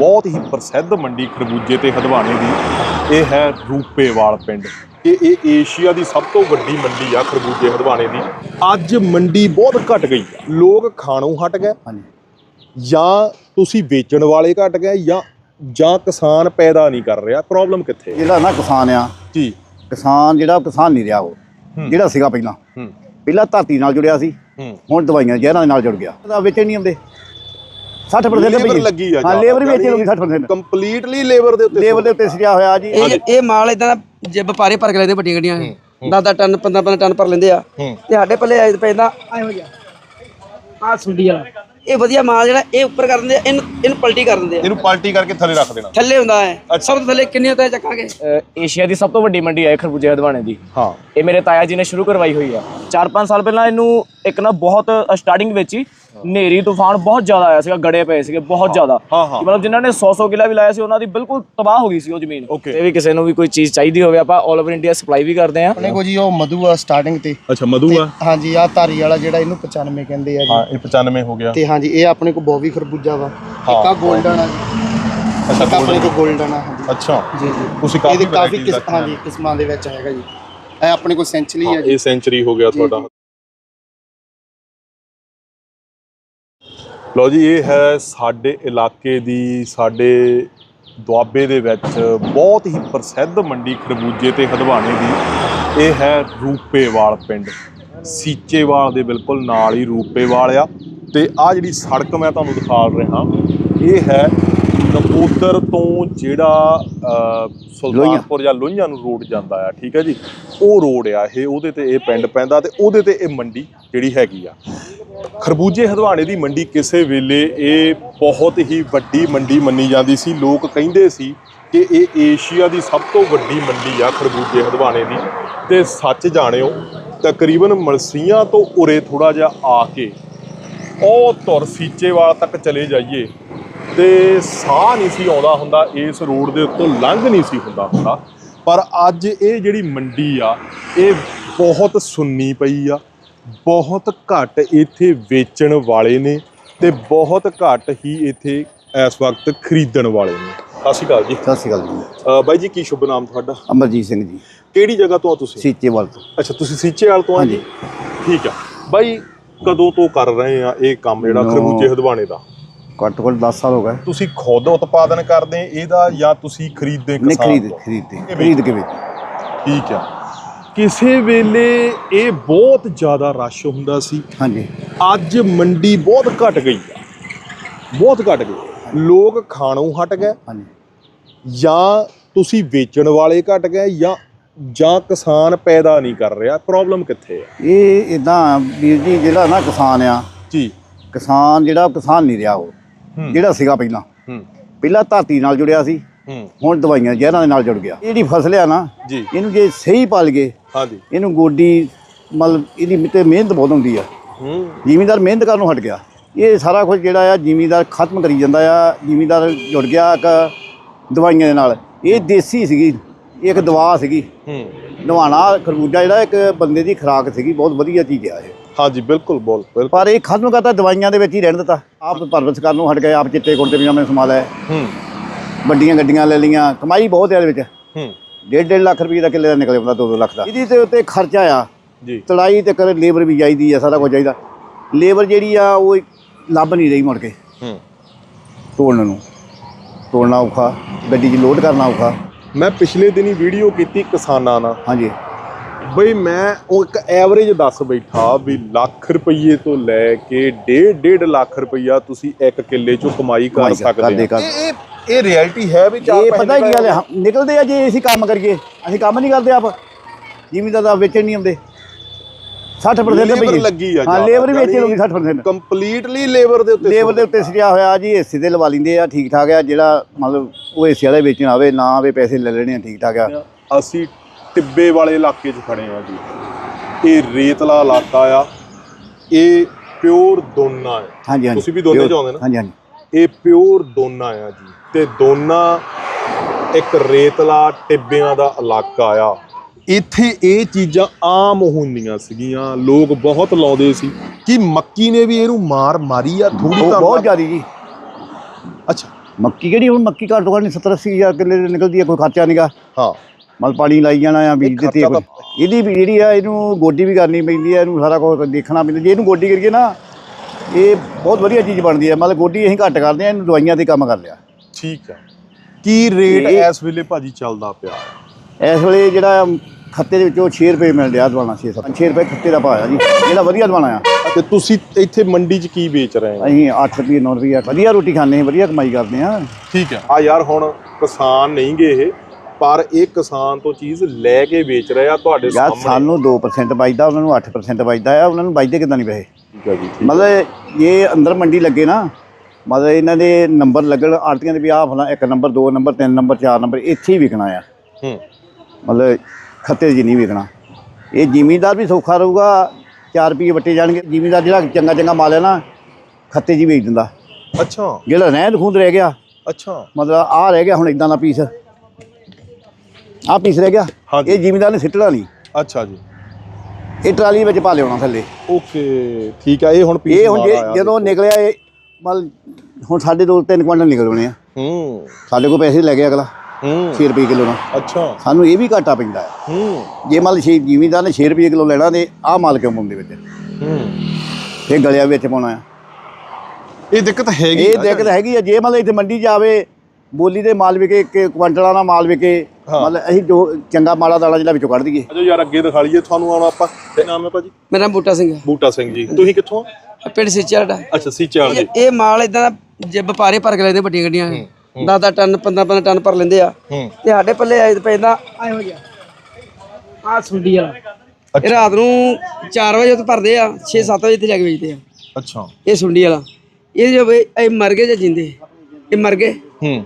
ਬਹੁਤ ਹੀ ਪ੍ਰਸਿੱਧ ਮੰਡੀ ਖਰਬੂਜੇ ਤੇ ਹਦਵਾਣੇ ਦੀ ਇਹ ਹੈ ਰੂਪੇਵਾਲ ਪਿੰਡ। ਇਹ ਇਹ ਏਸ਼ੀਆ ਦੀ ਸਭ ਤੋਂ ਵੱਡੀ ਮੰਡੀ ਆ ਖਰਬੂਜੇ ਹਦਵਾਣੇ ਦੀ। ਅੱਜ ਮੰਡੀ ਬਹੁਤ ਘਟ ਗਈ ਆ। ਲੋਕ ਖਾਣੋਂ ਹਟ ਗਏ। ਹਾਂਜੀ। ਜਾਂ ਤੁਸੀਂ ਵੇਚਣ ਵਾਲੇ ਘਟ ਗਏ ਜਾਂ ਜਾਂ ਕਿਸਾਨ ਪੈਦਾ ਨਹੀਂ ਕਰ ਰਿਹਾ। ਪ੍ਰੋਬਲਮ ਕਿੱਥੇ ਜਿਹੜਾ ਨਾ ਕਿਸਾਨ ਆ। ਜੀ। ਕਿਸਾਨ ਜਿਹੜਾ ਕਿਸਾਨ ਨਹੀਂ ਰਿਹਾ ਉਹ। ਜਿਹੜਾ ਸੀਗਾ ਪਹਿਲਾਂ। ਪਹਿਲਾਂ ਧਰਤੀ ਨਾਲ ਜੁੜਿਆ ਸੀ। ਹੁਣ ਦਵਾਈਆਂ ਜ਼ਹਿਰਾਂ ਦੇ ਨਾਲ ਜੁੜ ਗਿਆ। ਉਹਦਾ ਵੇਚਣ ਨਹੀਂ ਆਉਂਦੇ। 60% ਲੇਬਰ ਲੱਗੀ ਆ ਹਾਂ ਲੇਬਰ ਵੀ ਵੇਚੇ ਲੋਕੀ 60% ਕੰਪਲੀਟਲੀ ਲੇਬਰ ਦੇ ਉੱਤੇ ਲੇਬਰ ਦੇ ਉੱਤੇ ਸਿਰਿਆ ਹੋਇਆ ਜੀ। ਇਹ ਇਹ ਮਾਲ ਇਦਾਂ ਦਾ ਜੇ ਵਪਾਰੀ ਭਰ ਕੇ ਲੈਂਦੇ ਵੱਡੀਆਂ ਗੱਡੀਆਂ ਦਸ ਦਸ ਟਨ 15 15 ਟਨ ਭਰ ਲੈਂਦੇ ਆ। ਹੂੰ। ਤੇ ਸਾਡੇ ਪੱਲੇ ਆਏ ਪੈਂਦਾ ਇਹੋ ਜਿਹਾ ਆ ਸੁੰਡੀ ਵਾਲਾ। ਇਹ ਵਧੀਆ ਮਾਲ ਜਿਹੜਾ ਇਹ ਉੱਪਰ ਕਰ ਦਿੰਦੇ ਆ ਇਹਨੂੰ ਇਹਨੂੰ ਪਲਟੀ ਕਰ ਦਿੰਦੇ ਆ। ਇਹਨੂੰ ਪਲਟੀ ਕਰਕੇ ਥੱਲੇ ਰੱਖ ਦੇਣਾ। ਥੱਲੇ ਹੁੰਦਾ ਹੈ। ਸਭ ਤੋਂ ਥੱਲੇ ਕਿੰਨੇ ਹੁੰਦਾ ਚੱਕਾਂਗੇ? ਅ, ਏਸ਼ੀਆ ਦੀ ਸਭ ਤੋਂ ਵੱਡੀ ਮੰਡੀ ਹੈ ਖਰਬੂਜੇ ਹਦਵਾਣੇ ਦੀ। ਹਾਂ। ਇਹ ਮੇਰੇ ਤਾਇਆ ਜੀ ਨੇ ਸ਼ੁਰੂ ਕਰਵਾਈ ਹੋਈ ਆ 4-5 ਸਾਲ ਪਹਿਲਾਂ ਇਹਨੂੰ ਇੱਕ ਨਾ ਬਹੁਤ ਸਟਾਰਟਿੰਗ ਵਿੱਚ। ਹੀ ਨੇਰੀ ਤੂਫਾਨ ਬਹੁਤ ਜ਼ਿਆਦਾ ਆਇਆ ਸੀਗਾ ਗੜੇ ਪਏ ਸੀਗੇ ਬਹੁਤ ਜ਼ਿਆਦਾ। ਮਤਲਬ ਜਿਨ੍ਹਾਂ ਨੇ 100-100 ਕਿਲਾ ਵੀ ਲਾਇਆ ਸੀ ਉਹਨਾਂ ਦੀ ਬਿਲਕੁਲ ਤਬਾਹ ਹੋ ਗਈ ਸੀ ਉਹ ਜ਼ਮੀਨ। ਤੇ ਵੀ ਕਿਸੇ ਨੂੰ ਵੀ ਕੋਈ ਚੀਜ਼ ਚਾਹੀਦੀ ਹੋਵੇ ਆਪਾਂ 올 ਓਵਰ ਇੰਡੀਆ ਸਪਲਾਈ ਵੀ ਕਰਦੇ ਆ ਆਪਣੇ ਕੋ ਜੀ ਉਹ ਮਧੂ ਆ ਸਟਾਰਟਿੰਗ ਤੇ। ਅੱਛਾ ਮਧੂ ਆ? ਹਾਂਜੀ ਆ ਧਾਰੀ ਵਾਲਾ ਜਿਹੜਾ ਇਹਨੂੰ 95 ਕਹਿੰਦੇ ਆ ਜੀ। ਹਾਂ ਇਹ 95 ਹੋ ਗਿਆ। ਤੇ ਹਾਂਜੀ ਇਹ ਆਪਣੇ ਕੋ ਬੋਵੀ ਖਰਬੂਜਾ ਵਾ। ਇੱਕ ਆ 골ਡਨ ਅੱਛਾ ਆਪਣੇ ਕੋ 골ਡਨ ਆ ਅੱਛਾ। ਜੀ ਜੀ। ਤੁਸੀਂ ਕਾਫੀ ਕਿਸਮਾਂ ਦੇ ਵਿੱਚ ਹੈਗਾ ਜੀ। ਇਹ ਆਪਣੇ ਕੋ ਸੈਂਚਰੀ ਆ ਜੀ। ਇਹ ਸੈਂਚਰੀ ਹੋ ਗਿਆ ਤੁਹਾਡਾ। ਲਓ ਜੀ ਇਹ ਹੈ ਸਾਡੇ ਇਲਾਕੇ ਦੀ ਸਾਡੇ ਦੁਆਬੇ ਦੇ ਵਿੱਚ ਬਹੁਤ ਹੀ ਪ੍ਰਸਿੱਧ ਮੰਡੀ ਖਰਬੂਜੇ ਤੇ ਹਦਵਾਣੇ ਦੀ। ਇਹ ਹੈ ਰੂਪੇਵਾਲ ਪਿੰਡ। ਸੀਚੇਵਾਲ ਦੇ ਬਿਲਕੁਲ ਨਾਲ ਹੀ ਰੂਪੇਵਾਲ ਆ। ਤੇ ਆ ਜਿਹੜੀ ਸੜਕ ਮੈਂ ਤੁਹਾਨੂੰ ਦਿਖਾ ਰਿਹਾ ਇਹ ਹੈ ਨਕੋਦਰ ਤੋਂ ਜਿਹੜਾ ਅ, ਸੁਲਤਾਨਪੁਰ ਜਾਂ ਲੋਹੀਆਂ ਨੂੰ ਰੋਡ ਜਾਂਦਾ ਆ ਠੀਕ ਹੈ ਜੀ? ਉਹ ਰੋਡ ਆ ਇਹ ਉਹਦੇ ਤੇ ਇਹ ਪਿੰਡ ਪੈਂਦਾ ਤੇ ਉਹਦੇ ਤੇ ਇਹ ਮੰਡੀ ਜਿਹੜੀ ਹੈਗੀ ਆ। ਖਰਬੂਜੇ ਹਦਵਾਣੇ ਦੀ ਮੰਡੀ ਕਿਸੇ ਵੇਲੇ ਇਹ ਬਹੁਤ ਹੀ ਵੱਡੀ ਮੰਡੀ ਮੰਨੀ ਜਾਂਦੀ ਸੀ। ਲੋਕ ਕਹਿੰਦੇ ਸੀ ਕਿ ਇਹ ਏਸ਼ੀਆ ਦੀ ਸਭ ਤੋਂ ਵੱਡੀ ਮੰਡੀ ਆ ਖਰਬੂਜੇ ਹਦਵਾਣੇ ਦੀ। ਤੇ ਸੱਚ ਜਾਣਿਓ, ਤਕਰੀਬਨ ਮਲਸੀਆਂ ਤੋਂ ਉਰੇ ਥੋੜਾ ਜਿਹਾ ਆ ਕੇ ਉਹ ਤੁਰ ਸੀਚੇਵਾਲ ਤੱਕ ਚਲੇ ਜਾਈਏ ਤੇ ਸਾਹ ਨਹੀਂ ਸੀ ਆਉਂਦਾ ਹੁੰਦਾ, ਇਸ ਰੋਡ ਦੇ ਉੱਤੋਂ ਲੰਘ ਨਹੀਂ ਸੀ ਹੁੰਦਾ ਹੁੰਦਾ। ਪਰ ਅੱਜ ਇਹ ਜਿਹੜੀ ਮੰਡੀ ਆ, ਇਹ ਬਹੁਤ ਸੁੰਨੀ ਪਈ ਆ। ਬਹੁਤ ਘੱਟ ਇੱਥੇ ਵੇਚਣ ਵਾਲੇ ਨੇ ਤੇ ਬਹੁਤ ਘੱਟ ਹੀ ਇੱਥੇ ਇਸ ਵਕਤ ਖਰੀਦਣ ਵਾਲੇ ਨੇ। ਸਤਿ ਸ਼੍ਰੀ ਅਕਾਲ ਜੀ। ਸਤਿ ਸ਼੍ਰੀ ਅਕਾਲ ਜੀ। ਬਾਈ ਜੀ ਕੀ ਸ਼ੁਭ ਨਾਮ ਤੁਹਾਡਾ? ਅਮਰਜੀਤ ਸਿੰਘ ਜੀ। ਕਿਹੜੀ ਜਗ੍ਹਾ ਤੋਂ ਆ ਤੁਸੀਂ? ਸੀਚੇਵਾਲ ਤੋਂ। ਅੱਛਾ ਤੁਸੀਂ ਸੀਚੇਵਾਲ ਤੋਂ ਆ ਜੀ? ਠੀਕ ਆ। ਬਾਈ ਕਦੋਂ ਤੋਂ ਕਰ ਰਹੇ ਆ ਇਹ ਕੰਮ ਜਿਹੜਾ ਨੌ- ਖਰਬੂਜੇ ਹਦਵਾਣੇ ਦਾ? ਘੱਟ ਘੱਟ 10 ਸਾਲ ਹੋ ਗਏ। ਤੁਸੀਂ ਖੁਦ ਉਤਪਾਦਨ ਕਰਦੇ ਇਹਦਾ ਜਾਂ ਤੁਸੀਂ ਖਰੀਦਦੇ ਨਹੀਂ ਖਰੀਦ? ਖਰੀਦਦੇ ਖਰੀਦ ਕੇ ਵੇਚ। ਠੀਕ ਆ। ਕਿਸੇ ਵੇਲੇ ਇਹ ਬਹੁਤ ਜ਼ਿਆਦਾ ਰਸ਼ ਹੁੰਦਾ ਸੀ। ਹਾਂਜੀ। ਅੱਜ ਮੰਡੀ ਬਹੁਤ ਘਟ ਗਈ ਆ। ਬਹੁਤ ਘਟ ਗਈ। ਲੋਕ ਖਾਣੋਂ ਹਟ ਗਏ। ਹਾਂਜੀ। ਜਾਂ ਤੁਸੀਂ ਵੇਚਣ ਵਾਲੇ ਘਟ ਗਏ ਜਾਂ ਜਾਂ ਕਿਸਾਨ ਪੈਦਾ ਨਹੀਂ ਕਰ ਰਿਹਾ। ਪ੍ਰੋਬਲਮ ਕਿੱਥੇ ਆ? ਇਹ ਇਦਾਂ ਵੀਰ ਜੀ ਜਿਹੜਾ ਨਾ ਕਿਸਾਨ ਆ ਜੀ। ਕਿਸਾਨ ਜਿਹੜਾ ਉਹ ਕਿਸਾਨ ਨਹੀਂ ਰਿਹਾ ਉਹ। ਹੂੰ। ਜਿਹੜਾ ਸੀਗਾ ਪਹਿਲਾਂ। ਹੂੰ। ਪਹਿਲਾਂ ਧਰਤੀ ਨਾਲ ਜੁੜਿਆ ਸੀ। ਹੂੰ ਹੁਣ ਦਵਾਈਆਂ ਜ਼ਹਿਰਾਂ ਦੇ ਨਾਲ ਜੁੜ ਗਿਆ। ਜਿਹੜੀ ਫਸਲ ਆ ਨਾ ਜੀ। ਇਹਨੂੰ ਜੇ ਸਹੀ ਪਾਲ ਗਏ ਹਾਂਜੀ। ਇਹਨੂੰ ਗੋਡੀ ਮਤਲਬ ਇਹਦੀ ਤੇ ਮਿਹਨਤ ਬਹੁਤ ਹੁੰਦੀ ਆ। ਹੂੰ। ਜ਼ਿਮੀਂਦਾਰ ਮਿਹਨਤ ਕਰਨੋਂ ਹਟ ਗਿਆ। ਇਹ ਸਾਰਾ ਕੁਝ ਜਿਹੜਾ ਆ ਜ਼ਿਮੀਂਦਾਰ ਖਤਮ ਕਰੀ ਜਾਂਦਾ ਆ ਜ਼ਿਮੀਂਦਾਰ ਜੁੜ ਗਿਆ ਇੱਕ ਦਵਾਈਆਂ ਦੇ ਨਾਲ। ਇਹ ਦੇਸੀ ਸੀਗੀ ਇੱਕ ਦਵਾ ਸੀਗੀ। ਹੂੰ। ਨਵਾਣਾ ਖਰਬੂਜਾ ਜਿਹੜਾ ਇੱਕ ਬੰਦੇ ਦੀ ਖੁਰਾਕ ਸੀਗੀ ਬਹੁਤ ਵਧੀਆ ਚੀਜ਼ ਆ ਇਹ। ਹਾਂਜੀ ਬਿਲਕੁਲ ਬੋਲ ਪਰ ਇਹ ਖਤਮ ਕਰਤਾ ਦਵਾਈਆਂ ਦੇ ਵਿੱਚ ਹੀ ਰਹਿਣ ਦਿੱਤਾ। ਆਪ ਪਰਵਿਸ਼ ਕਰਨ ਨੂੰ ਹਟ ਗਏ ਆਪ ਚਿੱਟੇ ਕੁੜਤੇ ਪਜਾਮੇ ਸਮਾ ਲਏ। ਹੂੰ। ਵੱਡੀਆਂ ਗੱਡੀਆਂ ਲੈ ਲਈਆਂ ਕਮਾਈ ਬਹੁਤ ਹੈ ਇਹਦੇ ਵਿੱਚ। ਹੂੰ। ਡੇਢ ਡੇਢ ਲੱਖ ਰੁਪਏ ਦਾ ਕਿੱਲੇ ਦਾ ਨਿਕਲ ਜਾਂਦਾ 2-2 ਲੱਖ ਦਾ। ਇਹਦੇ ਤੇ ਉੱਤੇ ਖਰਚਾ ਆ। ਜੀ। ਤੜਾਈ ਤੇ ਕਰ ਲੇਬਰ ਵੀ ਚਾਹੀਦੀ ਆ ਸਾਰਾ ਕੁਝ ਚਾਹੀਦਾ ਲੇਬਰ ਜਿਹੜੀ ਆ ਉਹ ਲੱਭ ਨਹੀਂ ਰਹੀ ਮੁੜ ਕੇ। ਹੂੰ। ਤੋੜਨ ਨੂੰ। ਤੋੜਨਾ ਔਖਾ ਗੱਡੀ 'ਚ ਲੋਡ ਕਰਨਾ ਔਖਾ। ਮੈਂ ਪਿਛਲੇ ਦਿਨੀ ਵੀਡੀਓ ਕੀਤੀ ਕਿਸਾਨਾਂ ਨਾਲ। ਹਾਂਜੀ। ਬਈ ਮੈਂ ਉਹ ਇੱਕ ਐਵਰੇਜ ਦੱਸ ਬੈਠਾ ਵੀ ਲੱਖ ਰੁਪਏ ਤੋਂ ਲੈ ਕੇ ਡੇਢ ਡੇਢ ਲੱਖ ਰੁਪਈਆ ਤੁਸੀਂ ਇੱਕ ਕਿੱਲੇ ਚੋਂ ਕਮਾਈ ਕਰ ਸਕਦੇ ਕਰ- ਇਹ ਇਹ ਇਹ ਰਿਐਲਿਟੀ ਹੈ ਵੀ ਚਾਰ ਇਹ ਪਤਾ ਕੀ ਗੱਲ ਹੈ? ਨਿਕਲਦੇ ਆ ਜੇ ਅਸੀਂ ਕੰਮ ਕਰੀਏ। ਅਸੀਂ ਕੰਮ ਨਹੀਂ ਕਰਦੇ ਆਪ। ਜ਼ਿਮੀਂਦਾਰ ਦਾ ਵੇਚਣ ਨਹੀਂ ਆਉਂਦੇ। 60% ਦੇ ਲੱਗੀ ਆ ਹਾਂ ਲੇਬਰ ਵੀ ਵੇਚੇ ਲੋਕੀ 60% ਕੰਪਲੀਟਲੀ ਲੇਬਰ ਦੇ ਉੱਤੇ ਲੇਬਰ ਦੇ ਉੱਤੇ ਸਿਰਿਆ ਹੋਇਆ ਜੀ ਏਸੀ ਦੇ ਲਵਾ ਲਿੰਦੇ ਆ ਠੀਕ ਠਾਕ ਆ। ਜਿਹੜਾ ਮਤਲਬ ਉਹ ਏਸੀ ਵਾਲੇ ਵੇਚਣ ਆਵੇ ਨਾ ਆਵੇ ਪੈਸੇ ਲੈ ਲੈਣੇ ਆ ਠੀਕ ਠਾਕ ਆ। ਅਸੀਂ ਟਿੱਬੇ ਵਾਲੇ ਇਲਾਕੇ 'ਚ ਖੜੇ ਆ ਜੀ। ਇਹ ਰੇਤਲਾ ਇਲਾਕਾ ਆ। ਇਹ ਪਿਓਰ ਦੋਨਾ ਹੈ। ਹਾਂਜੀ ਹਾਂਜੀ। ਤੁਸੀਂ ਵੀ ਦੋਨੇ ਚ ਆਉਂਦੇ ਨਾ? ਹਾਂਜੀ ਹਾਂਜੀ। ਇਹ ਪਿਓਰ ਦੋਨਾ ਆ ਜੀ। ਤੇ ਦੋਨਾ ਇੱਕ ਰੇਤਲਾ ਟਿੱਬਿਆਂ ਦਾ ਇਲਾਕਾ ਆ। ਇੱਥੇ ਇਹ ਚੀਜ਼ਾਂ ਆਮ ਹੁੰਦੀਆਂ ਸੀਗੀਆਂ। ਲੋਕ ਬਹੁਤ ਲਾਉਂਦੇ ਸੀ ਕਿ ਮੱਕੀ ਨੇ ਵੀ ਇਹਨੂੰ ਮਾਰ ਮਾਰੀ ਆ ਥੋੜੀ ਤਾਂ ਬਹੁਤ ਜ਼ਿਆਦੀ ਜੀ। ਅੱਛਾ। ਮੱਕੀ ਕਿਹੜੀ? ਹੁਣ ਮੱਕੀ ਘੱਟ ਤੋਂ ਘੱਟ 70 80 ਹਜ਼ਾਰ ਕਿੱਲੇ ਦੀ ਨਿਕਲਦੀ ਹੈ ਕੋਈ ਖਰਚਾ ਨਹੀਂਗਾ ਹਾਂ। ਮਤਲਬ ਪਾਣੀ ਲਾਈ ਜਾਣਾ ਆ ਬੀਜ ਦਿੱਤੀ ਇਹਦੀ ਵੀ ਜਿਹੜੀ ਆ ਇਹਨੂੰ ਗੋਡੀ ਵੀ ਕਰਨੀ ਪੈਂਦੀ ਹੈ ਇਹਨੂੰ ਸਾਰਾ ਕੁਝ ਦੇਖਣਾ ਪੈਂਦਾ। ਜੇ ਇਹਨੂੰ ਗੋਡੀ ਕਰੀਏ ਨਾ ਇਹ ਬਹੁਤ ਵਧੀਆ ਚੀਜ਼ ਬਣਦੀ ਹੈ ਮਤਲਬ ਗੋਡੀ ਅਸੀਂ ਘੱਟ ਕਰਦੇ ਆ ਇਹਨੂੰ ਦਵਾਈਆਂ ਤੇ ਕੰਮ ਕਰ ਲਿਆ। ਠੀਕ ਹੈ ਕੀ ਰੇਟ ਇਸ ਵੇਲੇ ਭਾਜੀ ਚੱਲਦਾ ਪਿਆ। ਇਸ ਵੇਲੇ ਜਿਹੜਾ ਖੱਤੇ ਦੇ ਵਿੱਚੋਂ 6 ਰੁਪਏ ਮਿਲ ਰਿਹਾ ਦਵਾਣਾ 6 7 6 ਰੁਪਏ ਖੱਤੇ ਦਾ ਭਾਅ ਆ ਜੀ। ਜਿਹੜਾ ਵਧੀਆ ਦਵਾਣਾ ਆ। ਤੇ ਤੁਸੀਂ ਇੱਥੇ ਮੰਡੀ 'ਚ ਕੀ ਵੇਚ ਰਹੇ ਹੋ? ਅਸੀਂ 8 ਰੁਪਏ 9 ਰੁਪਏ ਵਧੀਆ ਰੋਟੀ ਖਾਂਦੇ ਹਾਂ ਵਧੀਆ ਕਮਾਈ ਕਰਦੇ ਆ। ਠੀਕ ਹੈ ਆ ਯਾਰ ਹੁਣ ਕਿਸਾਨ ਨਹੀਂ ਗੇ ਇਹ। ਪਰ ਇਹ ਕਿਸਾਨ ਤੋਂ ਚੀਜ਼ ਲੈ ਕੇ ਵੇਚ ਰਹੇ ਤੁਹਾਡੇ ਯਾਰ ਸਾਹਮਣੇ। ਸਾਨੂੰ 2% ਬਚਦਾ ਉਹਨਾਂ ਨੂੰ 8% ਬਚਦਾ ਆ ਉਹਨਾਂ ਨੂੰ ਬਚਦੇ ਕਿਦਾਂ ਨਹੀਂ ਪੈਸੇ? ਠੀਕ ਹੈ ਜੀ ਠੀਕ ਮਤਲਬ ਇਹ ਅੰਦਰ ਮੰਡੀ ਲੱਗੇ ਨਾ ਮਤਲਬ ਇਹਨਾਂ ਦੇ ਨੰਬਰ ਲੱਗਣ ਆੜਤੀਆਂ ਦੇ ਵੀ ਆਹ ਫਲਾ ਇੱਕ ਨੰਬਰ ਦੋ ਨੰਬਰ ਤਿੰਨ ਨੰਬਰ ਚਾਰ ਨੰਬਰ ਇੱਥੇ ਹੀ ਵਿਕਣਾ ਆ। ਹੂੰ। ਮਤਲਬ ਖੱਤੇ 'ਚ ਨਹੀਂ ਵਿਕਣਾ। ਇਹ ਜ਼ਿਮੀਂਦਾਰ ਵੀ ਸੌਖਾ ਰਹੂਗਾ 4 ਰੁਪਏ ਵੱਟੇ ਜਾਣਗੇ ਜ਼ਿਮੀਂਦਾਰ ਜਿਹੜਾ ਚੰਗਾ ਚੰਗਾ ਮਾਲ ਹੈ ਨਾ ਖੱਤੇ 'ਚ ਹੀ ਵੇਚ ਦਿੰਦਾ। ਅੱਛਾ। ਜਿਹੜਾ ਰਹਿੰਦ ਖੂੰਦ ਰਹਿ ਗਿਆ ਅੱਛਾ। ਮਤਲਬ ਆਹ ਰਹਿ ਗਿਆ ਹੁਣ ਇਦਾਂ ਦਾ ਪੀਸ ਆਹ ਪੀਸ ਰਹਿ ਗਿਆ। ਹਾਂਜੀ। ਇਹ ਜ਼ਿਮੀਂਦਾਰ ਨੇ ਸਿੱਟਣਾ ਨਹੀਂ। ਅੱਛਾ ਜੀ। ਇਹ ਟਰਾਲੀ ਵਿੱਚ ਪਾ ਲਿਆਉਣਾ ਥੱਲੇ। ਓਕੇ ਠੀਕ ਹੈ ਇਹ ਹੁਣ ਪੀਸ ਇਹ ਹੁਣ ਜੇ- ਮਾਲ ਜਦੋਂ ਨਿਕਲਿਆ ਇਹ ਮਤਲਬ ਹੁਣ ਸਾਡੇ ਦੋ ਤਿੰਨ ਕੁਆਂਟਲ ਨਿਕਲਣੇ ਆ। ਹੂੰ। ਸਾਡੇ ਕੋਲ ਪੈਸੇ ਲੈ ਗਿਆ ਅਗਲਾ। ਹੂੰ। 6 ਰੁਪਏ ਕਿਲੋ ਨਾਲ ਅੱਛਾ। ਸਾਨੂੰ ਇਹ ਵੀ ਘਾਟਾ ਪੈਂਦਾ ਹੈ। ਹੂੰ। ਜੇ ਮੰਨ ਲਓ ਛੇ ਜ਼ਿਮੀਂਦਾਰ ਨੇ 6 ਰੁਪਏ ਕਿਲੋ ਲੈਣਾ ਤੇ ਆਹ ਮਾਲ ਕਿਉਂ ਪਾਉਂਦੇ ਵਿੱਚ? ਹੂੰ। ਇਹ ਗਲਿਆ ਵਿੱਚ ਪਾਉਣਾ ਆ ਇਹ ਦਿੱਕਤ ਹੈਗੀ ਇਹ ਦਿੱਕਤ ਹੈਗੀ ਆ। ਜੇ ਮੰਨ ਲਓ ਇੱਥੇ ਮੰਡੀ ਜਾਵੇ ਬੋਲੀ ਦੇ ਮਾਲ ਵਿਕੇ ਕਿ ਕੁਆਂਟਲਾਂ ਦਾ ਮਾਲ ਵਿਕੇ ਮਤਲਬ ਅਸੀਂ ਜੋ ਚੰਗਾ ਮਾਲਾ ਦਾਣਾ ਜਿਹੜਾ ਵਿੱਚੋਂ ਕੱਢ ਦਈਏ। ਅਜੋ ਯਾਰ ਅੱਗੇ ਦਿਖਾ ਲਈਏ ਤੁਹਾਨੂੰ ਆਉਣਾ ਆਪਾਂ। ਕੀ ਨਾਮ ਹੈ ਭਾਜੀ? ਮੇਰਾ ਨਾਮ ਬੂਟਾ ਸਿੰਘ ਹੈ। ਬੂਟਾ ਸਿੰਘ ਜੀ। ਤੁਸੀਂ ਕਿੱਥੋਂ? ਪਿੰਡ ਸਿੱਚਾੜਾ ਅੱਛਾ ਸੀਚਾਲ ਜੀ। ਇਹ ਮਾਲ ਇਦਾਂ ਦਾ ਜੇ ਵਪਾਰੇ ਭਰ ਕੇ ਲੈਂਦੇ ਵੱਡੀਆਂ ਗੱਡੀਆਂ। 10 10 ਟਨ 15 15 ਟਨ ਭਰ ਲੈਂਦੇ ਆ। ਤੇ ਸਾਡੇ ਪੱਲੇ ਆਏ ਪੈਂਦਾ ਆਏ ਹੋ ਗਿਆ ਆ ਸੁੰਡੀ ਵਾਲਾ। ਇਹ ਰਾਤ ਨੂੰ 4 ਵਜੇ ਉੱਥੇ ਭਰਦੇ ਆ 6 7 ਵਜੇ ਇੱਥੇ ਜਾ ਕੇ ਵੇਚਦੇ ਆ। ਅੱਛਾ। ਇਹ ਸੁੰਡੀ ਵਾਲਾ। ਇਹ ਜੋ ਇਹ ਮਰ ਗਏ ਜਾਂ ਜਿੰਦੇ? ਇਹ ਮਰ ਗਏ? ਹੂੰ।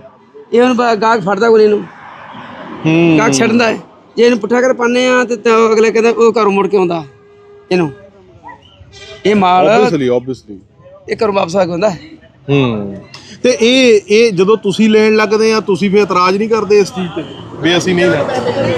ਇਹ ਹੁਣ ਗਾਹਕ ਫੜਦਾ ਕੋਈ ਇਹਨੂੰ ਹੂੰ। ਗਾਹਕ ਛੱਡਦਾ ਹੈ। ਜੇ ਇਹਨੂੰ ਪੁੱਠਾ ਕਰ ਪਾਉਂਦੇ ਆ ਤੇ ਤਾਂ ਅਗਲੇ ਕਹਿੰਦਾ ਉਹ ਘਰੋਂ ਮੁੜ ਕੇ ਆਉਂਦਾ ਇਹਨੂੰ। ਇਹ ਮਾਲ ਆਬਵੀਅਸਲੀ ਆਬਵੀਅਸਲੀ ਇਹ ਘਰੋਂ ਵਾਪਸ ਆ ਕੇ ਹੁੰਦਾ ਹੂੰ। ਤੇ ਇਹ ਇਹ ਜਦੋਂ ਤੁਸੀਂ ਲੈਣ ਲੱਗਦੇ ਆ ਤੁਸੀਂ ਫਿਰ ਇਤਰਾਜ਼ ਨਹੀਂ ਕਰਦੇ ਇਸ ਚੀਜ਼ ਤੇ? ਵੀ ਅਸੀਂ ਨਹੀਂ ਲੈਣਾ।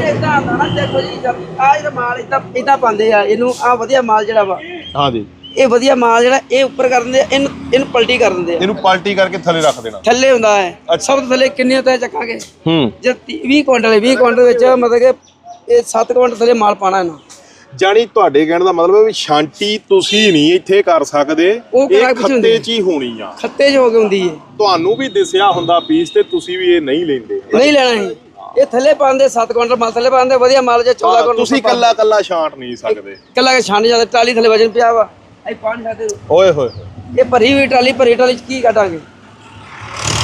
ਇਦਾਂ ਆਉਂਦਾ ਨਾ ਦੇਖੋ ਜੀ ਆ ਜਿਹੜਾ ਮਾਲ ਇਦਾਂ ਇਦਾਂ ਪਾਉਂਦੇ ਆ ਇਹਨੂੰ ਆ ਵਧੀਆ ਮਾਲ ਜਿਹੜਾ ਵਾ। ਹਾਂਜੀ। ਇਹ ਵਧੀਆ ਮਾਲ ਜਿਹੜਾ ਇਹ ਉੱਪਰ ਕਰ ਦਿੰਦੇ ਆ ਇਹਨੂੰ ਇਹਨੂੰ ਪਲਟੀ ਕਰ ਦਿੰਦੇ ਆ। ਇਹਨੂੰ ਪਲਟੀ ਕਰਕੇ ਥੱਲੇ ਰੱਖ ਦੇਣਾ। ਥੱਲੇ ਹੁੰਦਾ ਹੈ। ਸਭ ਤੋਂ ਥੱਲੇ ਕਿੰਨੇ ਉੱਤੇ ਚੱਕਾਂਗੇ? ਹੂੰ। ਜੇ 20 ਕੁਇੰਟਲ ਹੈ 20 ਕੁਇੰਟਲ ਵਿੱਚ ਮਤਲਬ ਕਿ ਇਹ 7 ਕੁਇੰਟਲ ਥੱਲੇ ਮਾਲ ਪਾਣਾ ਇਹਨਾਂ। ਜਾਣੀ ਤੁਹਾਡੇ ਕਹਿਣ ਦਾ ਮਤਲਬ ਹੈ ਵੀ ਸ਼ਾਂਤੀ ਤੁਸੀਂ ਨਹੀਂ ਇੱਥੇ ਕਰ ਸਕਦੇ। ਉਹ ਇਹ ਕਿਹੜਾ ਕੁਛ ਹੁੰਦੀ ਖੱਤੇ 'ਚ ਹੀ ਹੋਣੀ ਆ। ਖੱਤੇ 'ਚ ਹੋ ਕੇ ਹੁੰਦੀ ਹੈ। ਤੁਹਾਨੂੰ ਵੀ ਦਿਸਿਆ ਹੁੰਦਾ ਪੀਸ ਤੇ ਤੁਸੀਂ ਵੀ ਇਹ ਨਹੀਂ ਲੈਂਦੇ। ਨਹੀਂ ਲੈਣਾ ਇਹ ਇਹ ਥੱਲੇ ਪਾਉਂਦੇ 7 ਕੁਇੰਟਲ ਮਾਲ ਥੱਲੇ ਪਾਉਂਦੇ ਵਧੀਆ ਮਾਲ ਜੇ 14 ਕੁਇੰਟਲ ਤੁਸੀਂ ਕੱਲਾ ਕੱਲਾ ਛਾਂਟ ਨਹੀਂ ਸਕਦੇ। ਕੱਲਾ ਕੇ ਛੰਡ ਜਾਂਦੇ ਟਰਾਲੀ ਥੱਲੇ ਵਜਨ ਪਿਆ ਵਾ। ਅਸੀਂ ਪਾਣੀ ਸਕਦੇ ਓਏ ਹੋਏ ਇਹ ਭਰੀ ਹੋਈ ਟਰਾਲੀ ਭਰੀ ਟਰਾਲੀ ਚ ਕੀ ਕੱਢਾਂਗੇ?